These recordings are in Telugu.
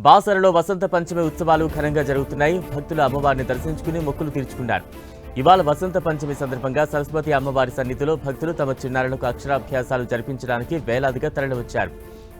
బాసరలో వసంత పంచమి ఉత్సవాలు ఘనంగా జరుగుతున్నాయి. భక్తులు అమ్మవారిని దర్శించుకుని మొక్కులు తీర్చుకున్నారు. ఇవాళ వసంత పంచమి సందర్భంగా సరస్వతి అమ్మవారి సన్నిధిలో భక్తులు తమ చిన్నారులకు అక్షరాభ్యాసాలు జరిపించడానికి వేలాదిగా తరలివచ్చారు.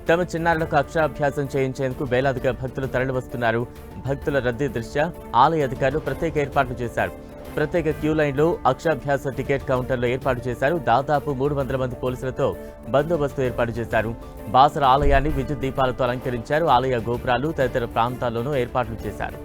తమ చిన్నారులకు అక్షరాభ్యాసం చేయించేందుకు వేలాదిగా భక్తులు తరలివస్తున్నారు. భక్తుల రద్దీ దృష్ట్యా ఆలయ అధికారులు ప్రత్యేక ఏర్పాట్లు చేశారు. ప్రత్యేక క్యూ లైన్లో అక్షాభ్యాస టికెట్ కౌంటర్లు ఏర్పాటు చేశారు. దాదాపు మూడు వందల మంది పోలీసులతో బందోబస్తు ఏర్పాటు చేశారు. బాసర ఆలయాన్ని విద్యుత్ దీపాలతో అలంకరించారు. ఆలయ గోపురాలు తదితర ప్రాంతాల్లోనూ ఏర్పాట్లు చేశారు.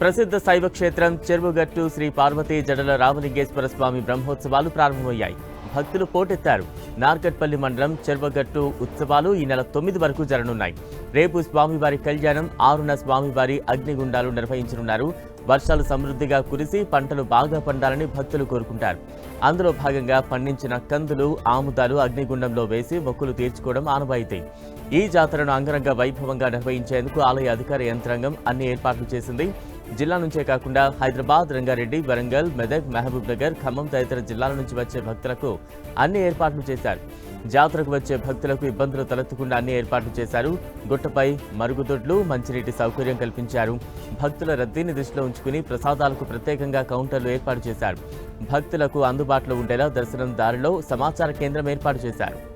ప్రసిద్ధ శైవ క్షేత్రం చెరువుగట్టు శ్రీ పార్వతీ జడల రామలింగేశ్వర స్వామి బ్రహ్మోత్సవాలు ప్రారంభమయ్యాయి. భక్తులు పోటెత్తారు. నార్కట్పల్లి మండలం చెరువగట్టు ఉత్సవాలు ఈ నెల తొమ్మిది వరకు జరగనున్నాయి. రేపు స్వామివారి కళ్యాణం ఆరున స్వామివారి అగ్నిగుండాలు నిర్వహించనున్నారు. వర్షాలు సమృద్ధిగా కురిసి పంటలు బాగా పండాలని భక్తులు కోరుకుంటారు. అందులో భాగంగా పండించిన కందులు ఆముదాలు అగ్నిగుండంలో వేసి మొక్కులు తీర్చుకోవడం ఆనవాయితీ. ఈ జాతరను అంగరంగ వైభవంగా నిర్వహించేందుకు ఆలయ అధికార యంత్రాంగం అన్ని ఏర్పాట్లు చేసింది. జిల్లా నుంచే కాకుండా హైదరాబాద్ రంగారెడ్డి వరంగల్ మెదక్ మహబూబ్ నగర్ ఖమ్మం తదితర జిల్లాల నుంచి వచ్చే భక్తులకు అన్ని ఏర్పాట్లు చేశారు. జాతరకు వచ్చే భక్తులకు ఇబ్బందులు తలెత్తకుండా అన్ని ఏర్పాట్లు చేశారు. గుట్టపై మరుగుదొడ్లు మంచినీటి సౌకర్యం కల్పించారు. భక్తుల రద్దీని దృష్టిలో ఉంచుకుని ప్రసాదాలకు ప్రత్యేకంగా కౌంటర్లు ఏర్పాటు చేశారు. భక్తులకు అందుబాటులో ఉండేలా దర్శనం దారిలో సమాచార కేంద్రం ఏర్పాటు చేశారు.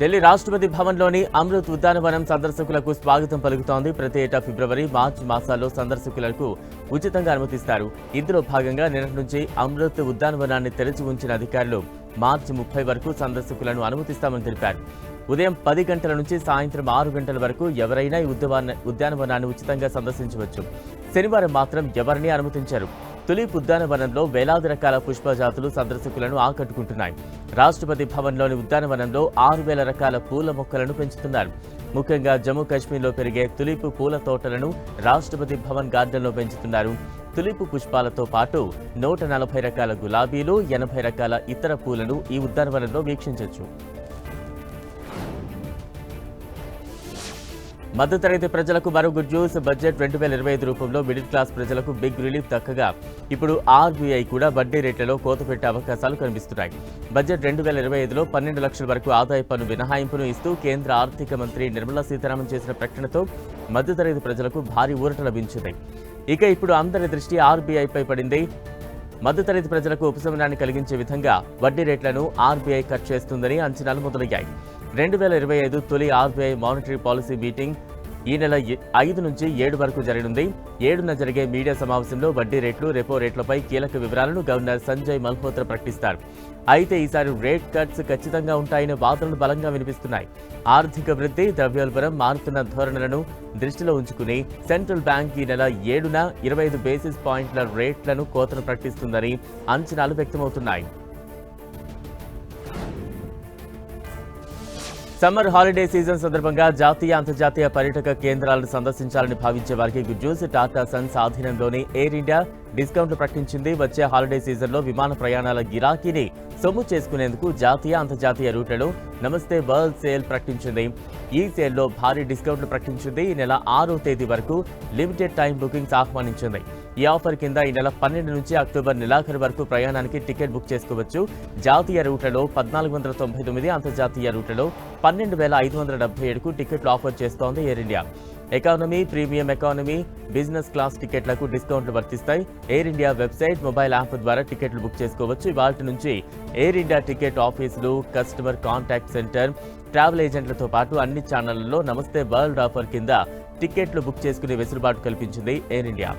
ఢిల్లీ రాష్ట్రపతి భవన్లోని అమృత్ ఉద్యానవనం సందర్శకులకు స్వాగతం పలుకుతోంది. ప్రతి ఏటా ఫిబ్రవరి మార్చి మాసాల్లో సందర్శకులకు ఉచితంగా అనుమతిస్తారు. ఇందులో భాగంగా నిన్నటి నుంచి అమృత్ ఉద్యానవనాన్ని తెరిచి ఉంచిన అధికారులు మార్చి ముప్పై వరకు సందర్శకులను అనుమతిస్తామని తెలిపారు. ఉదయం పది గంటల నుంచి సాయంత్రం ఆరు గంటల వరకు ఎవరైనా ఈ ఉద్యానవనాన్ని ఉచితంగా సందర్శించవచ్చు. శనివారం మాత్రం ఎవరినీ అనుమతించారు. తులిప్ ఉద్యానవనంలో వేలాది రకాల పుష్పజాతులు సందర్శకులను ఆకట్టుకుంటున్నాయి. రాష్ట్రపతి భవన్లోని ఉద్యానవనంలో ఆరు వేల రకాల పూల మొక్కలను పెంచుతున్నారు. ముఖ్యంగా జమ్మూ కాశ్మీర్లో పెరిగే తులిప్ పూల తోటలను రాష్ట్రపతి భవన్ గార్డెన్లో పెంచుతున్నారు. తులిప్ పుష్పాలతో పాటు నూట నలభై రకాల గులాబీలు ఎనభై రకాల ఇతర పూలను ఈ ఉద్యానవనంలో వీక్షించవచ్చు మధ్యతరగతి ప్రజలకు మరో గుడ్ న్యూస్ బడ్జెట్ రెండు వేల ఇరవై ఐదు రూపంలో మిడిల్ క్లాస్ ప్రజలకు బిగ్ రిలీఫ్ దక్కగా. ఇప్పుడు ఆర్బీఐ కూడా వడ్డీ రేట్లలో కోత పెట్టే అవకాశాలు కనిపిస్తున్నాయి. బడ్జెట్ రెండు వేల ఇరవై ఐదులో పన్నెండు లక్షల వరకు ఆదాయ పన్ను మినహాయింపును ఇస్తూ కేంద్ర ఆర్థిక మంత్రి నిర్మలా సీతారామన్ చేసిన ప్రకటనతో మధ్యతరగతి ప్రజలకు భారీ ఊరట లభించింది. ఇక ఇప్పుడు అందరి దృష్టి ఆర్బీఐపై పడింది. మధ్యతరగతి ప్రజలకు ఉపశమనాన్ని కలిగించే విధంగా వడ్డీ రేట్లను ఆర్బీఐ కట్ చేస్తుందని అంచనాలు మొదలయ్యాయి. రెండు వేల ఇరవై ఐదు తొలి ఆర్బీఐ మానిటరీ పాలసీ మీటింగ్ ఈ నెల ఐదు నుంచి ఏడు వరకు జరగనుంది ఏడున జరిగే మీడియా సమావేశంలో వడ్డీ రేట్లు రెపో రేట్లపై కీలక వివరాలను గవర్నర్ సంజయ్ మల్హోత్రా ప్రకటిస్తారు. అయితే ఈసారి రేట్ కట్స్ ఖచ్చితంగా ఉంటాయనే వాదనలు బలంగా వినిపిస్తున్నాయి. ఆర్థిక వృద్ధి ద్రవ్యోల్బణం మారుతున్న ధోరణులను దృష్టిలో ఉంచుకుని సెంట్రల్ బ్యాంక్ ఈ నెల ఏడున ఇరవై ఐదు బేసిస్ పాయింట్ల రేట్లను కోతను ప్రకటిస్తుందని అంచనాలు వ్యక్తమవుతున్నాయి. సమ్మర్ హాలిడే సీజన్ సందర్భంగా జాతీయ అంతర్జాతీయ పర్యాటక కేంద్రాలను సందర్శించాలని భావించే వారికి గుడ్ న్యూస్. టాటా సన్స్ ఆధీనంలోని ఎయిర్ ఇండియా డిస్కౌంట్లు ప్రకటించింది. వచ్చే హాలిడే సీజన్లో విమాన ప్రయాణాల గిరాకీని సొమ్ము చేసుకునేందుకు జాతీయ అంతర్జాతీయ రూట్లలో నమస్తే వరల్డ్ సేల్ ప్రకటించింది. ఈ సేల్లో భారీ డిస్కౌంట్లు ప్రకటించింది. ఈ నెల ఆరో తేదీ వరకు లిమిటెడ్ టైం బుకింగ్స్ ఆహ్వానించింది. ఈ ఆఫర్ కింద ఈ నెల పన్నెండు నుంచి అక్టోబర్ నెలాఖరు వరకు ప్రయాణానికి టికెట్ బుక్ చేసుకోవచ్చు. జాతీయ రూట్లలో పద్నాలుగు వందల తొంభై తొమ్మిది అంతర్జాతీయ రూట్లలో పన్నెండు వేల ఐదు వందల డెబ్బై ఏడుకు టికెట్లు ఆఫర్ చేస్తోంది air India. Economy premium economy business class టికెట్లకు డిస్కౌంట్లు వర్తిస్తాయి. Air India website mobile app ద్వారా టికెట్లు బుక్ చేసుకోవచ్చు. వాటి నుంచి ఎయిర్ ఇండియా టికెట్ ఆఫీసులు కస్టమర్ కాంటాక్ట్ సెంటర్ ట్రావెల్ ఏజెంట్లతో పాటు అన్ని ఛానళ్ళలో నమస్తే వరల్డ్ ఆఫర్ కింద టికెట్లు బుక్ చేసుకునే వెసులుబాటు కల్పించింది ఎయిర్ ఇండియా.